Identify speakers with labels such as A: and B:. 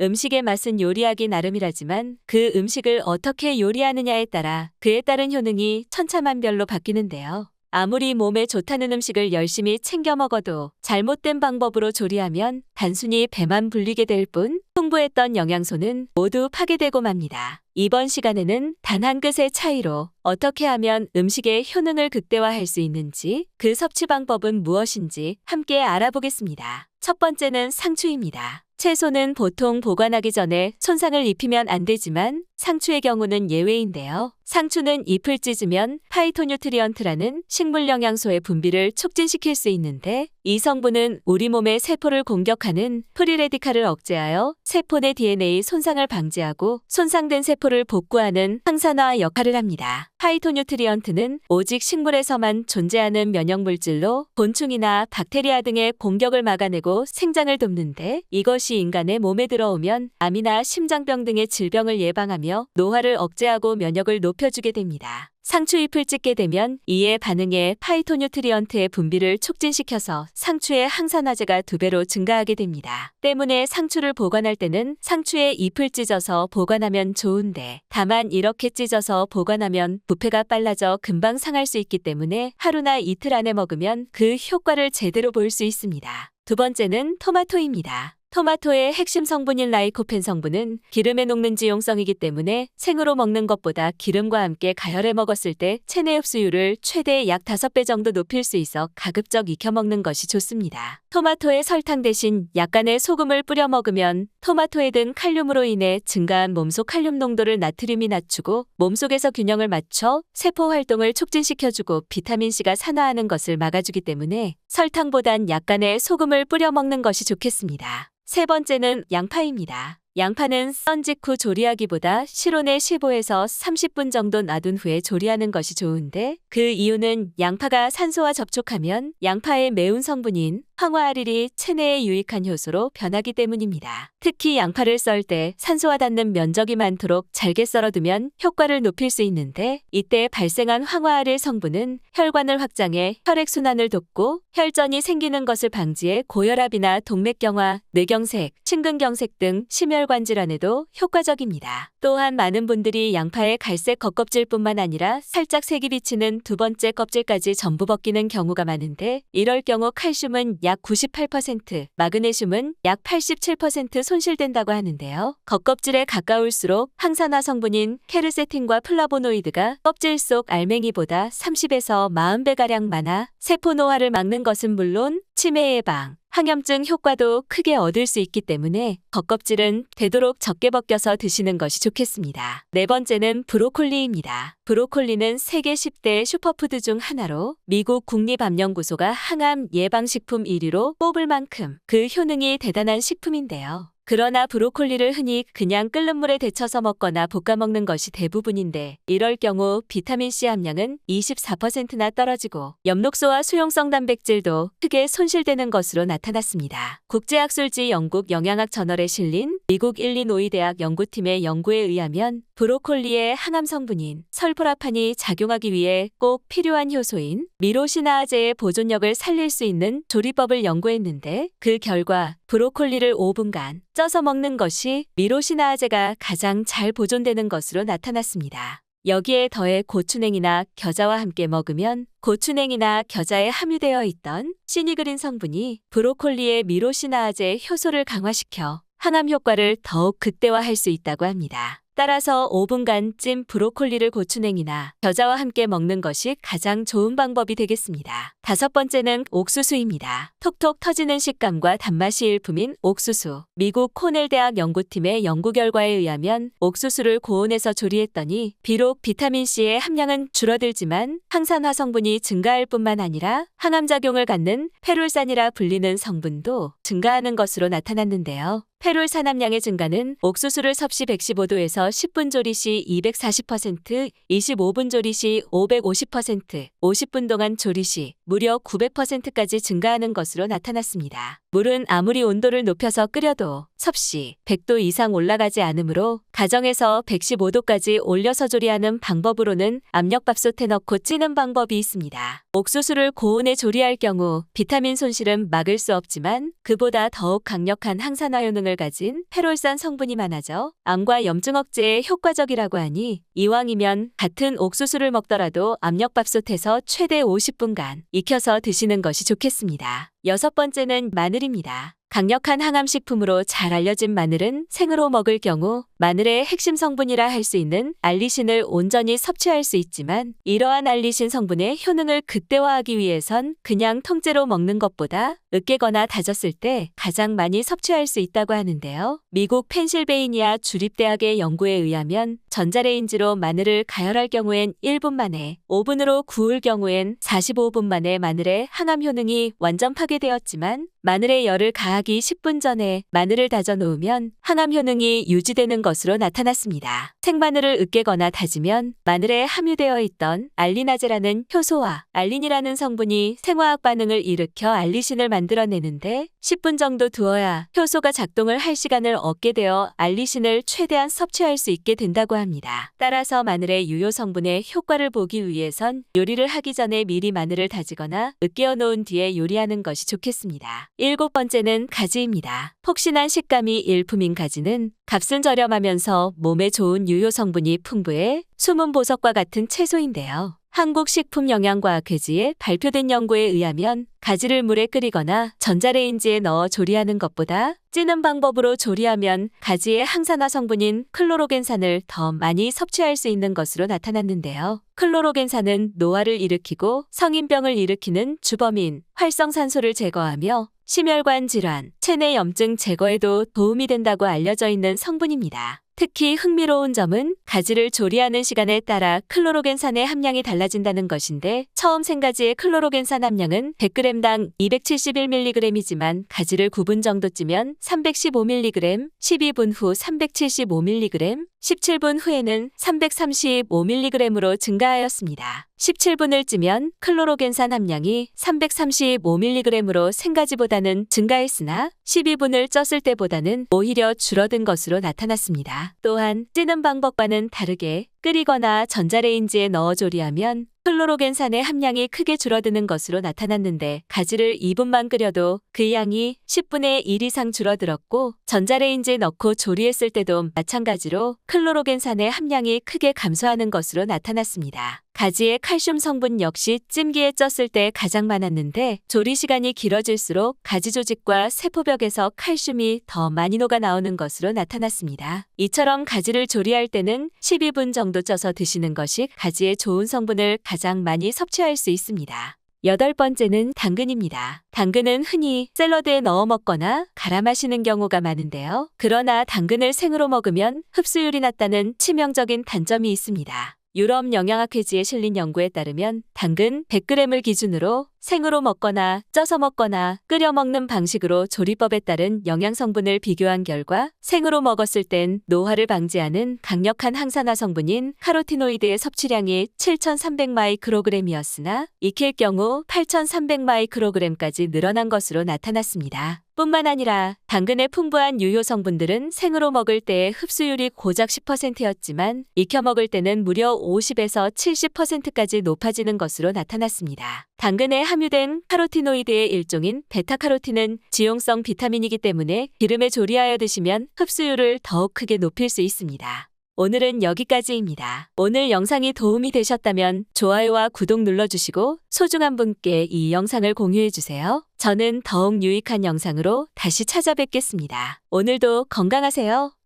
A: 음식의 맛은 요리하기 나름이라지만 그 음식을 어떻게 요리하느냐에 따라 그에 따른 효능이 천차만별로 바뀌는데요. 아무리 몸에 좋다는 음식을 열심히 챙겨 먹어도 잘못된 방법으로 조리하면 단순히 배만 불리게 될 뿐 풍부했던 영양소는 모두 파괴되고 맙니다. 이번 시간에는 단 한 끝의 차이로 어떻게 하면 음식의 효능을 극대화할 수 있는지 그 섭취 방법은 무엇인지 함께 알아보겠습니다. 첫 번째는 상추입니다. 채소는 보통 보관하기 전에 손상을 입히면 안 되지만 상추의 경우는 예외인데요. 상추는 잎을 찢으면 파이토뉴트리언트라는 식물 영양소의 분비를 촉진시킬 수 있는데 이 성분은 우리 몸의 세포를 공격하는 프리레디칼을 억제하여 세포 내 DNA 손상을 방지하고 손상된 세포를 복구하는 항산화 역할을 합니다. 파이토뉴트리언트는 오직 식물에서만 존재하는 면역물질로 곤충이나 박테리아 등의 공격을 막아내고 생장을 돕는데 이것이 인간의 몸에 들어오면 암이나 심장병 등의 질병을 예방 하며 노화를 억제하고 면역을 높여주게 됩니다. 상추잎을 찢게 되면 이에 반응해 파이토뉴트리언트의 분비를 촉진시켜서 상추의 항산화제가 두 배로 증가하게 됩니다. 때문에 상추를 보관할 때는 상추의 잎을 찢어서 보관하면 좋은데 다만 이렇게 찢어서 보관하면 부패가 빨라져 금방 상할 수 있기 때문에 하루나 이틀 안에 먹으면 그 효과를 제대로 볼 수 있습니다. 두 번째는 토마토입니다. 토마토의 핵심 성분인 라이코펜 성분은 기름에 녹는 지용성이기 때문에 생으로 먹는 것보다 기름과 함께 가열해 먹었을 때 체내 흡수율을 최대 약 5배 정도 높일 수 있어 가급적 익혀 먹는 것이 좋습니다. 토마토에 설탕 대신 약간의 소금을 뿌려 먹으면 토마토에 든 칼륨으로 인해 증가한 몸속 칼륨 농도를 나트륨이 낮추고 몸속에서 균형을 맞춰 세포 활동을 촉진시켜주고 비타민C가 산화하는 것을 막아주기 때문에 설탕보단 약간의 소금을 뿌려 먹는 것이 좋겠습니다. 세 번째는 양파입니다. 양파는 썬 직 후 조리하기보다 실온에 15에서 30분 정도 놔둔 후에 조리하는 것이 좋은데 그 이유는 양파가 산소와 접촉하면 양파의 매운 성분인 황화알일이 체내에 유익한 효소로 변하기 때문입니다. 특히 양파를 썰 때 산소와 닿는 면적이 많도록 잘게 썰어두면 효과를 높일 수 있는데 이때 발생한 황화알일 성분은 혈관을 확장해 혈액순환을 돕고 혈전이 생기는 것을 방지해 고혈압이나 동맥경화, 뇌경색, 심근경색 등 심 혈관 질환에도 효과적입니다. 또한 많은 분들이 양파의 갈색 겉껍질뿐만 아니라 살짝 색이 비치는 두 번째 껍질까지 전부 벗기는 경우가 많은데 이럴 경우 칼슘은 약 98%, 마그네슘은 약 87% 손실된다고 하는데요. 겉껍질에 가까울수록 항산화 성분인 케르세틴과 플라보노이드가 껍질 속 알맹이보다 30에서 40배가량 많아 세포 노화를 막는 것은 물론 치매 예방, 항염증 효과도 크게 얻을 수 있기 때문에 겉껍질은 되도록 적게 벗겨서 드시는 것이 좋겠습니다. 네 번째는 브로콜리입니다. 브로콜리는 세계 10대 슈퍼푸드 중 하나로 미국 국립암연구소가 항암 예방식품 1위로 뽑을 만큼 그 효능이 대단한 식품인데요. 그러나 브로콜리를 흔히 그냥 끓는 물에 데쳐서 먹거나 볶아 먹는 것이 대부분인데 이럴 경우 비타민C 함량은 24%나 떨어지고 엽록소와 수용성 단백질도 크게 손실되는 것으로 나타났습니다. 국제학술지 영국 영양학 저널에 실린 미국 일리노이 대학 연구팀의 연구에 의하면 브로콜리의 항암 성분인 설포라판이 작용하기 위해 꼭 필요한 효소인 미로시나아제의 보존력을 살릴 수 있는 조리법을 연구했는데 그 결과 브로콜리를 5분간 쪄서 먹는 것이 미로시나아제가 가장 잘 보존되는 것으로 나타났습니다. 여기에 더해 고추냉이나 겨자와 함께 먹으면 고추냉이나 겨자에 함유되어 있던 시니그린 성분이 브로콜리의 미로시나아제 효소를 강화시켜 항암 효과를 더욱 극대화할 수 있다고 합니다. 따라서 5분간 찜 브로콜리를 고추냉이나 겨자와 함께 먹는 것이 가장 좋은 방법이 되겠습니다. 다섯 번째는 옥수수입니다. 톡톡 터지는 식감과 단맛이 일품인 옥수수. 미국 코넬 대학 연구팀의 연구 결과에 의하면 옥수수를 고온에서 조리했더니 비록 비타민C의 함량은 줄어들지만 항산화 성분이 증가할 뿐만 아니라 항암 작용을 갖는 페룰산이라 불리는 성분도 증가하는 것으로 나타났는데요. 페룰 산함량의 증가는 옥수수를 섭씨 115도에서 10분 조리 시 240%, 25분 조리 시 550%, 50분 동안 조리 시 무려 900%까지 증가하는 것으로 나타났습니다. 물은 아무리 온도를 높여서 끓여도 섭씨 100도 이상 올라가지 않으므로 가정에서 115도까지 올려서 조리하는 방법으로는 압력밥솥에 넣고 찌는 방법이 있습니다. 옥수수를 고온에 조리할 경우 비타민 손실은 막을 수 없지만 그보다 더욱 강력한 항산화 효능을 가진 페롤산 성분이 많아져 암과 염증 억제에 효과적이라고 하니 이왕이면 같은 옥수수를 먹더라도 압력밥솥에서 최대 50분간 익혀서 드시는 것이 좋겠습니다. 여섯 번째는 마늘입니다. 강력한 항암식품으로 잘 알려진 마늘은 생으로 먹을 경우 마늘의 핵심 성분이라 할 수 있는 알리신을 온전히 섭취할 수 있지만 이러한 알리신 성분의 효능을 극대화하기 위해선 그냥 통째로 먹는 것보다 으깨거나 다졌을 때 가장 많이 섭취할 수 있다고 하는데요. 미국 펜실베이니아 주립대학의 연구에 의하면 전자레인지로 마늘을 가열할 경우엔 1분 만에, 오븐으로 구울 경우엔 45분 만에 마늘의 항암 효능이 완전 파괴되었지만 마늘의 열을 가하기 10분 전에 마늘을 다져 놓으면 항암 효능이 유지되는 것으로 나타났습니다. 생마늘을 으깨거나 다지면 마늘에 함유되어 있던 알리나제라는 효소와 알린이라는 성분이 생화학 반응을 일으켜 알리신을 만들어내는데 10분 정도 두어야 효소가 작동을 할 시간을 얻게 되어 알리신을 최대한 섭취할 수 있게 된다고 합니다. 따라서 마늘의 유효 성분의 효과를 보기 위해선 요리를 하기 전에 미리 마늘을 다지거나 으깨어 놓은 뒤에 요리하는 것이 좋겠습니다. 일곱 번째는 가지입니다. 폭신한 식감이 일품인 가지는 값은 저렴하면서 몸에 좋은 유효 성분이 풍부해 숨은 보석과 같은 채소인데요. 한국식품영양과학회지에 발표된 연구에 의하면 가지를 물에 끓이거나 전자레인지에 넣어 조리하는 것보다 찌는 방법으로 조리하면 가지의 항산화 성분인 클로로겐산을 더 많이 섭취할 수 있는 것으로 나타났는데요. 클로로겐산은 노화를 일으키고 성인병을 일으키는 주범인 활성산소를 제거하며 심혈관 질환, 체내 염증 제거에도 도움이 된다고 알려져 있는 성분입니다. 특히 흥미로운 점은 가지를 조리하는 시간에 따라 클로로겐산의 함량이 달라진다는 것인데 처음 생가지의 클로로겐산 함량은 100g당 271mg이지만 가지를 9분 정도 찌면 315mg, 12분 후 375mg, 17분 후에는 335mg으로 증가하였습니다. 17분을 찌면 클로로겐산 함량이 335mg으로 생가지보다는 증가했으나 12분을 쪘을 때보다는 오히려 줄어든 것으로 나타났습니다. 또한 찌는 방법과는 다르게 끓이거나 전자레인지에 넣어 조리하면 클로로겐산의 함량이 크게 줄어드는 것으로 나타났는데 가지를 2분만 끓여도 그 양이 10분의 1 이상 줄어들었고 전자레인지에 넣고 조리했을 때도 마찬가지로 클로로겐산의 함량이 크게 감소하는 것으로 나타났습니다. 가지의 칼슘 성분 역시 찜기에 쪘을 때 가장 많았는데 조리 시간이 길어질수록 가지 조직과 세포벽에서 칼슘이 더 많이 녹아 나오는 것으로 나타났습니다. 이처럼 가지를 조리할 때는 12분 정도 쪄서 드시는 것이 가지의 좋은 성분을 가장 많이 섭취할 수 있습니다. 여덟 번째는 당근입니다. 당근은 흔히 샐러드에 넣어 먹거나 갈아 마시는 경우가 많은데요. 그러나 당근을 생으로 먹으면 흡수율이 낮다는 치명적인 단점이 있습니다. 유럽 영양학회지에 실린 연구에 따르면 당근 100g을 기준으로 생으로 먹거나 쪄서 먹거나 끓여 먹는 방식으로 조리법에 따른 영양 성분을 비교한 결과 생으로 먹었을 땐 노화를 방지하는 강력한 항산화 성분인 카로티노이드의 섭취량이 7,300마이크로그램이었으나 익힐 경우 8,300마이크로그램까지 늘어난 것으로 나타났습니다. 뿐만 아니라 당근의 풍부한 유효 성분들은 생으로 먹을 때의 흡수율이 고작 10%였지만 익혀 먹을 때는 무려 50에서 70%까지 높아지는 것으로 나타났습니다. 당근에 함유된 카로티노이드의 일종인 베타카로틴은 지용성 비타민이기 때문에 기름에 조리하여 드시면 흡수율을 더욱 크게 높일 수 있습니다. 오늘은 여기까지입니다. 오늘 영상이 도움이 되셨다면 좋아요와 구독 눌러주시고 소중한 분께 이 영상을 공유해주세요. 저는 더욱 유익한 영상으로 다시 찾아뵙겠습니다. 오늘도 건강하세요.